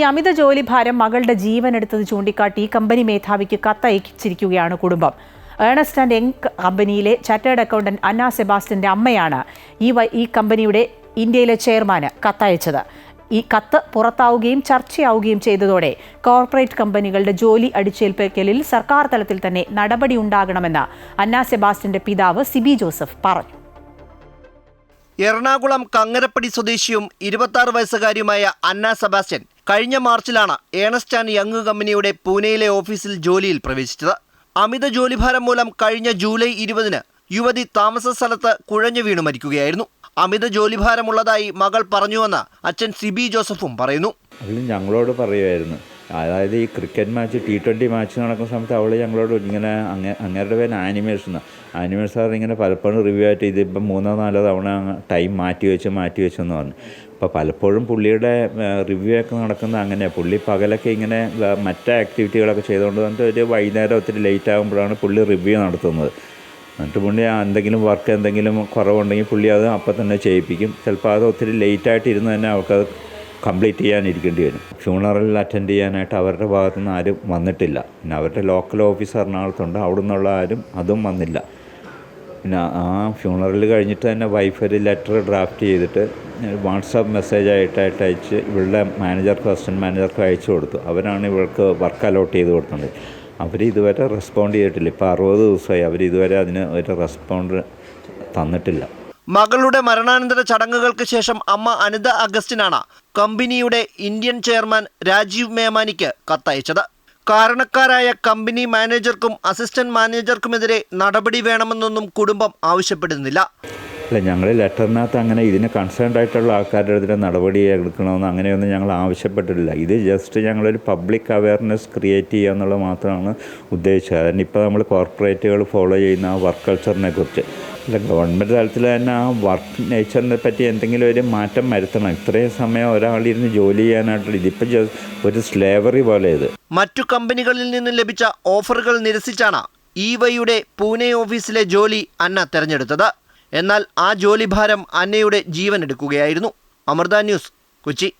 ഈ അമിത ജോലി ഭാരം മകളുടെ ജീവൻ എടുത്തത് ചൂണ്ടിക്കാട്ടി കമ്പനി മേധാവിക്ക് കത്തയച്ചിരിക്കുകയാണ് കുടുംബം. ഏണസ്റ്റ് ആൻഡ് യങ് കമ്പനിയിലെ ചാറ്റേഡ് അക്കൗണ്ടന്റ് അന്ന സെബാസ്റ്റിന്റെ അമ്മയാണ് ഈ ഈ കമ്പനിയുടെ ഇന്ത്യയിലെ ചെയർമാന് കത്തയച്ചത്. ഈ കത്ത് പുറത്താവുകയും ചർച്ചയാവുകയും ചെയ്തതോടെ കോർപ്പറേറ്റ് കമ്പനികളുടെ ജോലി അടിച്ചേൽപ്പിക്കലിൽ സർക്കാർ തലത്തിൽ തന്നെ നടപടി ഉണ്ടാകണമെന്ന് അന്ന സെബാസ്റ്റിന്റെ പിതാവ് സിബി ജോസഫ് പറഞ്ഞു. എറണാകുളം കങ്ങരപ്പടി സ്വദേശിയും ഇരുപത്തി വയസ്സുകാരിയുമായ അന്ന സെബാസ്റ്റ്യൻ കഴിഞ്ഞ മാർച്ചിലാണ് ഏണസ്റ്റ് ആൻഡ് യങ് കമ്പനിയുടെ പൂനെയിലെ ഓഫീസിൽ ജോലിയിൽ പ്രവേശിച്ചത്. അമിത ജോലിഭാരം മൂലം കഴിഞ്ഞ ജൂലൈ ഇരുപതിന് യുവതി താമസ സ്ഥലത്ത് കുഴഞ്ഞു വീണു മരിക്കുകയായിരുന്നു. അമിത ജോലിഭാരമുള്ളതായി മകൾ പറഞ്ഞുവെന്ന് അച്ഛൻ സിബി ജോസഫും പറയുന്നു. അവൾ ഞങ്ങളോട് പറയുമായിരുന്നു അതായത് ഈ cricket match T twenty match നടക്കുന്ന സമയത്ത് അവൾ ഞങ്ങളോട് ഇങ്ങനെ അങ്ങ അങ്ങേരുടെ പേര് ആനിമേഷൻ ആനിമേഷൻ സാർ ഇങ്ങനെ പലപ്പോഴും റിവ്യൂ ആയിട്ട് ഇതിപ്പം മൂന്നോ നാലോ തവണ ടൈം മാറ്റി വെച്ച് മാറ്റി വെച്ചെന്ന് പറഞ്ഞു. അപ്പോൾ പലപ്പോഴും പുള്ളിയുടെ റിവ്യൂ ഒക്കെ നടക്കുന്നത് അങ്ങനെയാണ് പുള്ളി പകലൊക്കെ ഇങ്ങനെ മറ്റേ മറ്റ് ആക്ടിവിറ്റികളൊക്കെ ചെയ്തുകൊണ്ട് വന്നിട്ട് ഒരു വൈകുന്നേരം ഒത്തിരി ലേറ്റ് ആകുമ്പോഴാണ് പുള്ളി റിവ്യൂ നടത്തുന്നത്. എന്നിട്ട് പുള്ളി എന്തെങ്കിലും വർക്ക് എന്തെങ്കിലും കുറവുണ്ടെങ്കിൽ പുള്ളി അത് അപ്പം തന്നെ ചെയ്യിപ്പിക്കും. ചിലപ്പോൾ അത് ഒത്തിരി ലേറ്റായിട്ട് ഇരുന്ന് തന്നെ അവർക്കത് കംപ്ലീറ്റ് ചെയ്യാനിരിക്കേണ്ടി വരും. ഫ്യൂണറിൽ അറ്റൻഡ് ചെയ്യാനായിട്ട് അവരുടെ ഭാഗത്തുനിന്ന് ആരും വന്നിട്ടില്ല. പിന്നെ അവരുടെ ലോക്കൽ ഓഫീസ് എറണാകുളത്തുണ്ട് അവിടെ നിന്നുള്ള ആരും അതും വന്നില്ല. പിന്നെ ആ ഫ്യൂണറൽ കഴിഞ്ഞിട്ട് തന്നെ വൈഫ് ഒരു ലെറ്റർ ഡ്രാഫ്റ്റ് ചെയ്തിട്ട് വാട്സാപ്പ് മെസ്സേജ് ആയിട്ടായിട്ട് അയച്ച് ഇവളുടെ മാനേജർക്ക് അസിസ്റ്റന്റ് മാനേജർക്ക് അയച്ചു കൊടുത്തു. അവരാണ് ഇവൾക്ക് വർക്ക് അലോട്ട് ചെയ്ത് കൊടുത്തത്. അവർ ഇതുവരെ റെസ്പോണ്ട് ചെയ്തിട്ടില്ല. ഇപ്പോൾ അറുപത് ദിവസമായി അവർ ഇതുവരെ അതിന് ഒരു റെസ്പോണ്ട് തന്നിട്ടില്ല. മകളുടെ മരണാനന്തര ചടങ്ങുകൾക്ക് ശേഷം അമ്മ അനിത അഗസ്റ്റിനാണ് കമ്പനിയുടെ ഇന്ത്യൻ ചെയർമാൻ രാജീവ് മേമാനിക്ക് കത്തയച്ചത്. കാരണക്കാരായ കമ്പനി മാനേജർക്കും അസിസ്റ്റന്റ് മാനേജർക്കുമെതിരെ നടപടി വേണമെന്നൊന്നും കുടുംബം ആവശ്യപ്പെടുന്നില്ല. അല്ല ഞങ്ങൾ ലെറ്ററിനകത്ത് അങ്ങനെ ഇതിന് കൺസേൺഡ് ആയിട്ടുള്ള ആൾക്കാരുടെ അടുത്ത് നടപടി എടുക്കണമെന്ന് അങ്ങനെയൊന്നും ഞങ്ങൾ ആവശ്യപ്പെട്ടിട്ടില്ല. ഇത് ജസ്റ്റ് ഞങ്ങളൊരു പബ്ലിക് അവയർനെസ് ക്രിയേറ്റ് ചെയ്യുക എന്നുള്ളത് മാത്രമാണ് ഉദ്ദേശിച്ചത്. അതിന് ഇപ്പോൾ നമ്മൾ കോർപ്പറേറ്റുകൾ ഫോളോ ചെയ്യുന്ന ആ വർക്ക് കൾച്ചറിനെ കുറിച്ച്. അല്ല ഗവൺമെന്റ് തലത്തിൽ തന്നെ ആ വർക്ക് നേച്ചറിനെ പറ്റി എന്തെങ്കിലും ഒരു മാറ്റം വരുത്തണം. ഇത്രയും സമയം ഒരാളിരുന്ന് ജോലി ചെയ്യാനായിട്ടുള്ള ഇതിപ്പോൾ ഒരു സ്ലേവറി പോലെ ഇത്. മറ്റു കമ്പനികളിൽ നിന്ന് ലഭിച്ച ഓഫറുകൾ നിരസിച്ചാണ് ഇ വൈയുടെ പൂനെ ഓഫീസിലെ ജോലി അന്ന തെരഞ്ഞെടുത്തത്. എന്നാൽ ആ ജോലിഭാരം അന്നയുടെ ജീവൻ എടുക്കുകയായിരുന്നു അമൃത ന്യൂസ് കൊച്ചി.